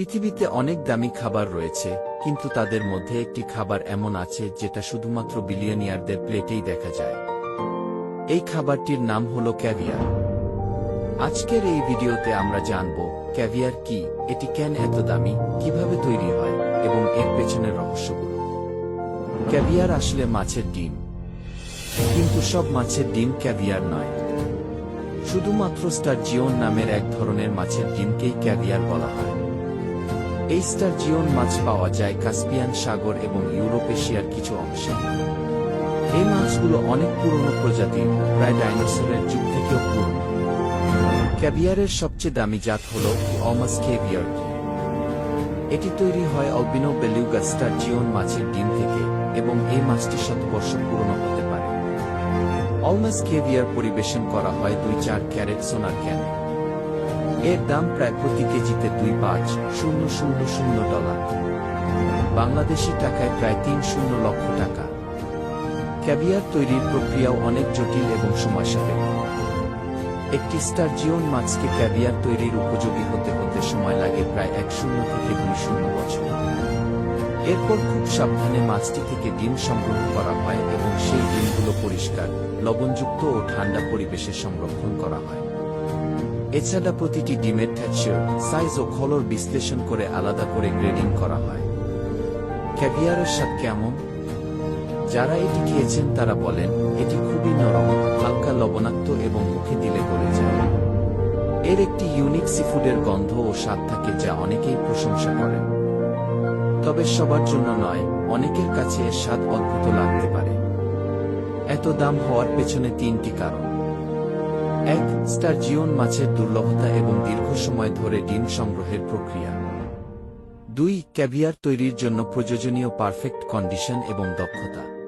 পৃথিবীতে অনেক দামি খাবার রয়েছে, কিন্তু তাদের মধ্যে একটি খাবার এমন আছে যেটা শুধুমাত্র বিলিয়নিয়ারদের প্লেটেই দেখা যায়। এই খাবারটির নাম হল ক্যাভিয়ার। আজকের এই ভিডিওতে আমরা জানব, ক্যাভিয়ার কি, এটি কেন এত দামি, কীভাবে তৈরি হয়, এবং এর পেছনের রহস্যগুলো। ক্যাভিয়ার আসলে মাছের ডিম। কিন্তু সব মাছের ডিম ক্যাভিয়ার নয়। শুধুমাত্র স্টারজিওন নামের এক ধরনের মাছের ডিমকেই ক্যাভিয়ার বলা হয়। এই স্টারজিওন মাছ পাওয়া যায় কাস্পিয়ান সাগর এবং ইউরোপ এশিয়ার কিছু অংশে। এই মাছগুলো অনেক পুরনো প্রজাতির, প্রায় ডাইনোসরের যুগ থেকেও পুরনো। ক্যাভিয়ারের সবচেয়ে দামি জাত হল অমাস কেভিয়ার এটি তৈরি হয় অলবিনো বেলিউগা স্টারজিওন মাছের ডিম থেকে এবং এই মাছটি শতবর্ষ পুরনো হতে পারে। অলমাস কেভিয়ার পরিবেশন করা হয় দুই চার ক্যারেট সোনার ক্যানে। এর দাম প্রায় প্রতি কেজিতে দুই পাঁচ, শূন্য শূন্য শূন্য ডলার। বাংলাদেশি টাকায় প্রায় তিন, শূন্য লক্ষ টাকা। ক্যাবিয়ার তৈরির প্রক্রিয়াও অনেক জটিল এবং সময়সাপেক্ষ। একটি স্টারজিওন মাছকে ক্যাবিয়ার তৈরির উপযোগী হতে হতে সময় লাগে প্রায় এক, শূন্য থেকে দুই, শূন্য বছর। এরপর খুব সাবধানে মাছটি থেকে ডিম সংগ্রহ করা হয় এবং সেই ডিমগুলো পরিষ্কার, লবণযুক্ত ও ঠান্ডা পরিবেশে সংরক্ষণ করা হয়। এছাড়া প্রতিটি ডিমের টেক্সচার সাইজ ও খলর বিশ্লেষণ করে আলাদা করে গ্রেডিং করা হয়। ক্যাভিয়ারের স্বাদ কেমন? যারা এটি খেয়েছেন তারা বলেন, এটি খুবই নরম, হালকা লবণাক্ত এবং মুখে দিলে গলে যায়। এর একটি ইউনিক সিফুডের গন্ধ ও স্বাদ থাকে যা অনেকেই প্রশংসা করেন। তবে সবার জন্য নয়, অনেকের কাছে এর স্বাদ অদ্ভুত লাগতে পারে। এত দাম হওয়ার পেছনে তিনটি কারণ। এক স্টারজিওন মাছের দুর্লভতা এবং দীর্ঘ সময় ধরে ডিম সংগ্রহের প্রক্রিয়া। দুই, ক্যাভিয়ার তৈরির জন্য প্রয়োজনীয় পারফেক্ট কন্ডিশন এবং দক্ষতা।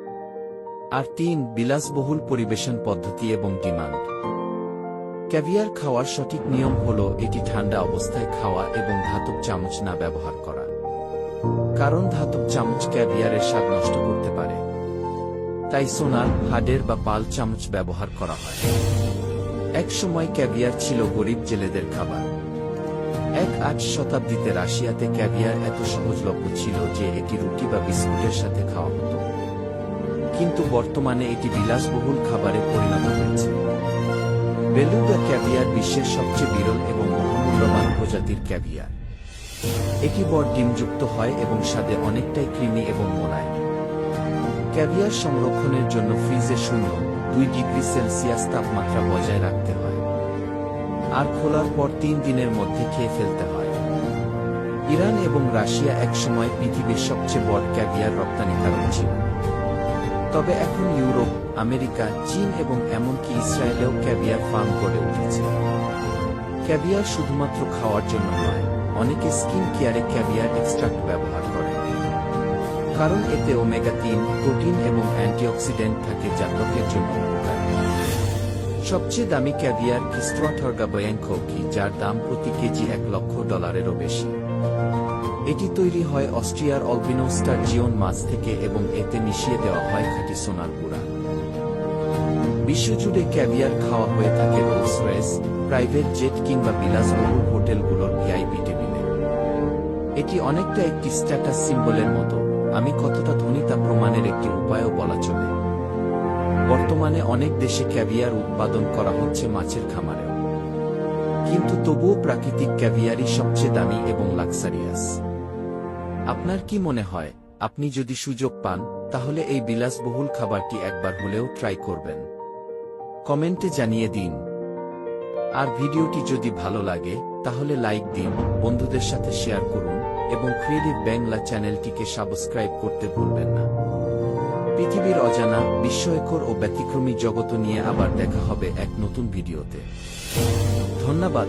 আর তিন, বিলাসবহুল পরিবেশন পদ্ধতি এবং ডিমান্ড। ক্যাভিয়ার খাওয়ার সঠিক নিয়ম হল এটি ঠান্ডা অবস্থায় খাওয়া এবং ধাতব চামচ না ব্যবহার করা। কারণ ধাতব চামচ ক্যাভিয়ারের স্বাদ নষ্ট করতে পারে। তাই সোনার, হাডের বা পাল চামচ ব্যবহার করা হয়। এক সময় ক্যাভিয়ার ছিল গরিব জেলেদের খাবার। এক আট শতাব্দীতে রাশিয়াতে ক্যাভিয়ার এত সহজলভ্য ছিল যে এটি রুটি বা বিস্কুটের সাথে খাওয়া হতো। কিন্তু বর্তমানে এটি বিলাসবহুল খাবারে পরিণত হয়েছে। বেলুগা ক্যাভিয়ার বিশ্বের সবচেয়ে বিরল এবং মহামূল্যবান প্রজাতির ক্যাভিয়ার। এটি বড় ডিমযুক্ত হয় এবং স্বাদে অনেকটাই কৃমি এবং মোলায় ক্যাভিয়ার সংরক্ষণের জন্য ফ্রিজে শূন্য দুই ডিগ্রি সেলসিয়াস তাপমাত্রা বজায় রাখতে হয়। আর খোলার পর তিন দিনের মধ্যে খেয়ে ফেলতে হয়। ইরান এবং রাশিয়া একসময় পৃথিবীর সবচেয়ে বড় ক্যাভিয়ার রপ্তানিকারক ছিল। তবে এখন ইউরোপ, আমেরিকা, চীন এবং এমনকি ইসরায়েলেও ক্যাভিয়ার ফার্ম গড়ে উঠেছে। ক্যাভিয়ার শুধুমাত্র খাওয়ার জন্য নয়, অনেকে স্কিন কেয়ারে ক্যাভিয়ার এক্সট্রাক্ট ব্যবহার করে। কারণ এতে ওমেগা তিন প্রোটিন এবং অ্যান্টিঅক্সিডেন্ট থাকে যা ত্বকের জন্য সবচেয়ে দামি ক্যাভিয়ার কিস্ট্রাটর্গা বয়াঙ্কি যার দাম প্রতি কেজি এক লক্ষ ডলারেরও বেশি। এটি তৈরি হয় অস্ট্রিয়ার অলবিনো জিওন মাছ থেকে এবং এতে মিশিয়ে দেওয়া হয় খাঁটি সোনার গুঁড়া। বিশ্বজুড়ে ক্যাভিয়ার খাওয়া হয়ে থাকে রোলস রয়েস প্রাইভেট জেট কিংবা বিলাসবহুল হোটেলগুলোর ভিআইপি টেবিলে। এটি অনেকটা একটি স্ট্যাটাস সিম্বলের মতো। আমি কতটা ধনী তা প্রমাণের একটি উপায়ও বলা চলে। বর্তমানে অনেক দেশে ক্যাভিয়ার উৎপাদন করা হচ্ছে মাছের খামারেও কিন্তু তবুও প্রাকৃতিক ক্যাভিয়ারই সবচেয়ে দামি এবং লাক্সারিয়াস আপনার কি মনে হয়, আপনি যদি সুযোগ পান, তাহলে এই বিলাসবহুল খাবারটি একবার হলেও ট্রাই করবেন। কমেন্টে জানিয়ে দিন। আর ভিডিওটি যদি ভালো লাগে, তাহলে লাইক দিন, বন্ধুদের সাথে শেয়ার করুন। এবং ক্রিয়েটিভ বাংলা চ্যানেলটিকে সাবস্ক্রাইব করতে ভুলবেন না। পৃথিবীর অজানা, বিস্ময়কর ও ব্যতিক্রমী জগত নিয়ে আবার দেখা হবে এক নতুন ভিডিওতে। ধন্যবাদ।